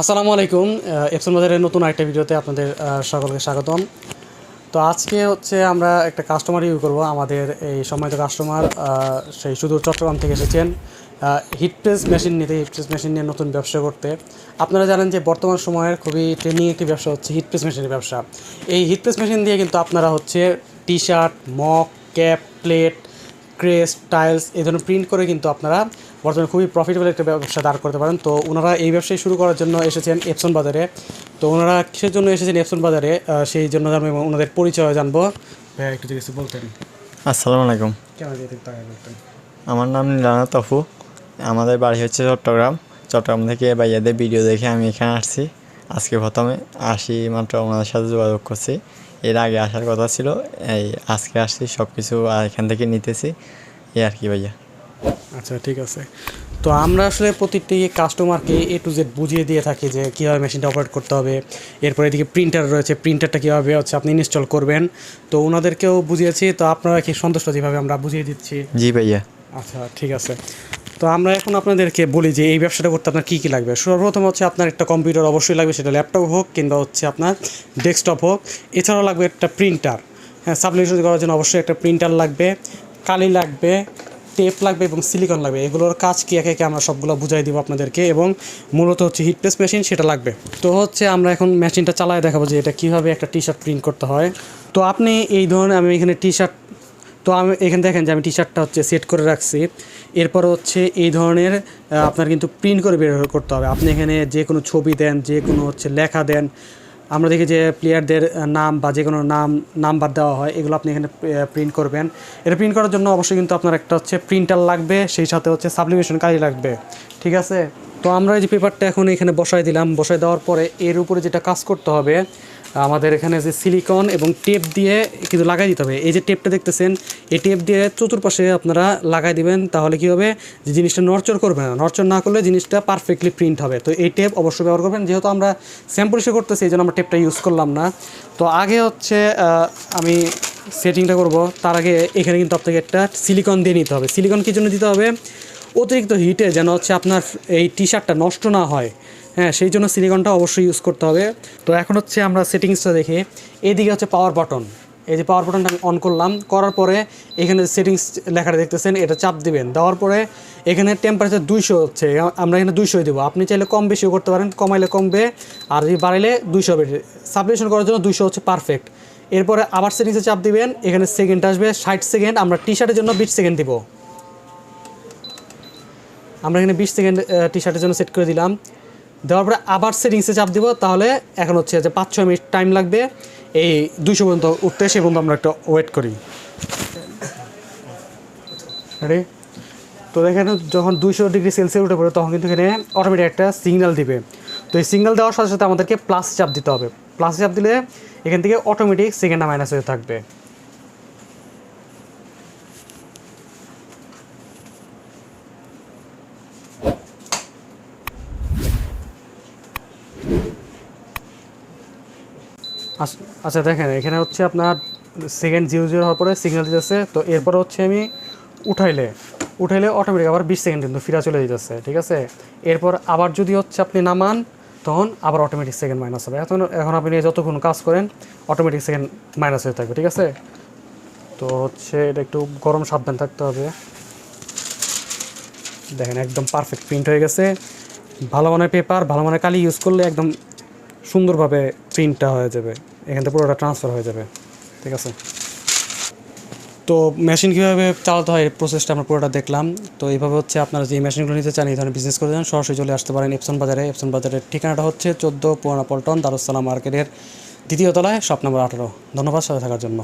আসসালামু আলাইকুম এপসন বাজারের নতুন আরেকটা ভিডিওতে আপনাদের সকলকে স্বাগতম। তো আজকে হচ্ছে আমরা একটা কাস্টমার রিভিউ করব, আমাদের এই সম্মানিত কাস্টমার সেই সুদূর চট্টগ্রাম থেকে এসেছেন হিট প্রেস মেশিন নিতে হিট প্রেস মেশিন নিয়ে নতুন ব্যবসা করতে। আপনারা জানেন যে বর্তমান সময়ের খুবই ট্রেনিং একটি ব্যবসা হচ্ছে হিট প্রেস মেশিনের ব্যবসা। এই হিট প্রেস মেশিন দিয়ে কিন্তু আপনারা হচ্ছে T shirt mug cap plate crest tiles এই ধরনের প্রিন্ট করে কিন্তু আপনারা বর্তমানে খুবই প্রফিটেবল একটা ব্যবসা দাঁড় করতে পারেন। তো ওনারা এই ব্যবসায় শুরু করার জন্য এসেছেন এপসন বাজারে। তো ওনারা কিসের জন্য এসেছেন এপসন বাজারে? সেই জন্য জানব এবং ওনাদের পরিচয় জানব। একটু যদি কিছু বলতেন। আসসালামু আলাইকুম। আমার নাম নীলানা তফু। আমাদের বাড়ি হচ্ছে চট্টগ্রাম। চট্টগ্রাম থেকে ভাইয়াদের ভিডিও দেখে আমি এখানে আসছি। আজকে প্রথমে আসি মাত্র ওনাদের সাথে যোগাযোগ করছি। এর আগে আসার কথা ছিল এই আজকে আসছি সব কিছু এখান থেকে নিতেছি। এই আর কি ভাইয়া। আচ্ছা ঠিক আছে। তো আমরা আসলে প্রতিটি কাস্টমারকে এ টু জেড বুঝিয়ে দিয়ে থাকি যে কীভাবে মেশিনটা অপারেট করতে হবে। এরপরে এদিকে প্রিন্টার রয়েছে প্রিন্টারটা কীভাবে হচ্ছে আপনি ইনস্টল করবেন। তো ওনাদেরকেও বুঝিয়েছি তো আপনারা কি সন্তুষ্ট যেভাবে আমরা বুঝিয়ে দিচ্ছি? জি ভাইয়া। আচ্ছা ঠিক আছে। তো আমরা এখন আপনাদেরকে বলি যে এই ব্যবসাটা করতে আপনার কী কী লাগবে? সর্বপ্রথম হচ্ছে আপনার একটা কম্পিউটার অবশ্যই লাগবে সেটা ল্যাপটপ হোক কিংবা হচ্ছে আপনার ডেস্কটপ হোক। এছাড়াও লাগবে একটা প্রিন্টার হ্যাঁ সাবলিমেশন করার জন্য অবশ্যই একটা প্রিন্টার লাগবে। কালি লাগবে টেপ লাগবে এবং সিলিকন লাগবে। এগুলোর কাজ কি একে একে আমরা সবগুলো বুঝাই দিব আপনাদেরকে এবং মূলত হচ্ছে হিট প্রেস মেশিন সেটা লাগবে। তো হচ্ছে আমরা এখন মেশিনটা চালায় দেখাবো যে এটা কীভাবে একটা টি শার্ট প্রিন্ট করতে হয়। তো আপনি এই ধরনের আমি এখানে টি শার্ট তো আমি এখানে দেখেন যে আমি টি শার্টটা হচ্ছে সেট করে রাখছি। এরপর হচ্ছে এই ধরনের আপনার কিন্তু প্রিন্ট করে বের করতে হবে। আপনি এখানে যে কোনো ছবি দেন, যে কোনো হচ্ছে লেখা দেন আমরা দেখি যে প্লেয়ারদের নাম বা যে কোনো নাম নাম্বার দেওয়া হয়, এগুলো আপনি এখানে প্রিন্ট করবেন। এটা প্রিন্ট করার জন্য অবশ্যই কিন্তু আপনার একটা হচ্ছে প্রিন্টার লাগবে, সেই সাথে হচ্ছে সাবলিমেশন কাজে লাগবে। ঠিক আছে? তো আমরা যে পেপারটা এখন এখানে বসাই দিলাম বসাই দেওয়ার পরে এর উপরে যেটা কাজ করতে হবে, আমাদের এখানে যে সিলিকন এবং টেপ দিয়ে কিন্তু লাগাই দিতে হবে। এই যে টেপটা দেখতেছেন, এই টেপ দিয়ে চতুর্পাশে আপনারা লাগাই দিবেন, তাহলে কি হবে? যে জিনিসটা নড়চড় করবে না। নড়চড় না করলে জিনিসটা পারফেক্টলি প্রিন্ট হবে। তো এই টেপ অবশ্যই ব্যবহার করবেন। যেহেতু আমরা স্যাম্পল হিসেবে করতেছি এই জন্য আমরা টেপটা ইউজ করলাম না। তো আগে হচ্ছে আমি সেটিংটা করব। তার আগে এখানে কিন্তু আপনাকে একটা সিলিকন দিয়ে নিতে হবে। সিলিকন কী জন্য দিতে হবে? অতিরিক্ত হিটে যেন হচ্ছে আপনার এই টি শার্টটা নষ্ট না হয়। হ্যাঁ সেই জন্য সিলিকনটা অবশ্যই ইউজ করতে হবে। তো এখন হচ্ছে আমরা সেটিংসটা দেখি। এদিকে হচ্ছে পাওয়ার বাটন এই যে পাওয়ার বাটনটা আমি অন করলাম, করার পরে এখানে সেটিংস লেখাটা দেখতেছেন, এটা চাপ দিবেন। দেওয়ার পরে এখানে টেম্পারেচার দুইশো হচ্ছে, আমরা এখানে দুইশো দেবো। আপনি চাইলে কম বেশিও করতে পারেন, কমাইলে কমবে, আর যদি বাড়াইলে দুইশো হবে। সাবমিশন করার জন্য দুইশো হচ্ছে পারফেক্ট এরপরে আবার সেটিংসে চাপ দিবেন, এখানে সেকেন্ড আসবে, ষাট সেকেন্ড আমরা টি শার্টের জন্য বিশ সেকেন্ড দিব। আমরা এখানে বিশ সেকেন্ড টি শার্টের জন্য সেট করে দিলাম। দেওয়ার পরে আবার সেটিংসে চাপ দিব, তাহলে এখন হচ্ছে যে পাঁচ, ছয় মিনিট টাইম লাগবে। এই দুইশো পর্যন্ত উঠতে সে পর্যন্ত আমরা একটা ওয়েট করি। তো দেখেন, যখন দুইশো ডিগ্রি সেলসিয়াস উঠে পড়ে, তখন কিন্তু এখানে অটোমেটিক একটা সিগন্যাল দিবে। তো এই সিগন্যাল দেওয়ার সাথে সাথে আমাদেরকে প্লাস চাপ দিতে হবে। প্লাস চাপ দিলে এখান থেকে অটোমেটিক সেকেন্ডটা মাইনাস হয়ে থাকবে। আচ্ছা দেখেন, এখানে হচ্ছে আপনার সেকেন্ড জিরো জিরো হওয়ার পরে সিগন্যাল দিতেছে, তো এরপর হচ্ছে আমি উঠাইলে উঠাইলে অটোমেটিক আবার বিশ সেকেন্ড কিন্তু ফিরা চলে যেতেছে ঠিক আছে? এরপর আবার যদি হচ্ছে আপনি নামান তখন আবার অটোমেটিক সেকেন্ড মাইনাস হবে। এখন এখন আপনি যতক্ষণ কাজ করেন অটোমেটিক সেকেন্ড মাইনাস হয়ে থাকবে, ঠিক আছে? তো হচ্ছে এটা একটু গরম সাবধান থাকতে হবে। দেখেন একদম পারফেক্ট প্রিন্ট হয়ে গেছে। ভালো মানের পেপার ভালো মানের কালি ইউজ করলে একদম সুন্দরভাবে প্রিন্টটা হয়ে যাবে। এখান থেকে পুরোটা ট্রান্সফার হয়ে যাবে। ঠিক আছে? তো মেশিন কীভাবে চালাতে হয় প্রসেসটা আমরা পুরোটা দেখলাম। তো এইভাবে হচ্ছে আপনারা যে মেশিনগুলো নিতে চান, এই ধরনের বিজনেস করে যান, সরাসরি চলে আসতে পারেন এপসন বাজারে। এপসন বাজারের ঠিকানাটা হচ্ছে চোদ্দ পুরানা পল্টন দারুসালাম মার্কেটের দ্বিতীয় তলায়, শপ নম্বর আঠারো। ধন্যবাদ সাথে থাকার জন্য।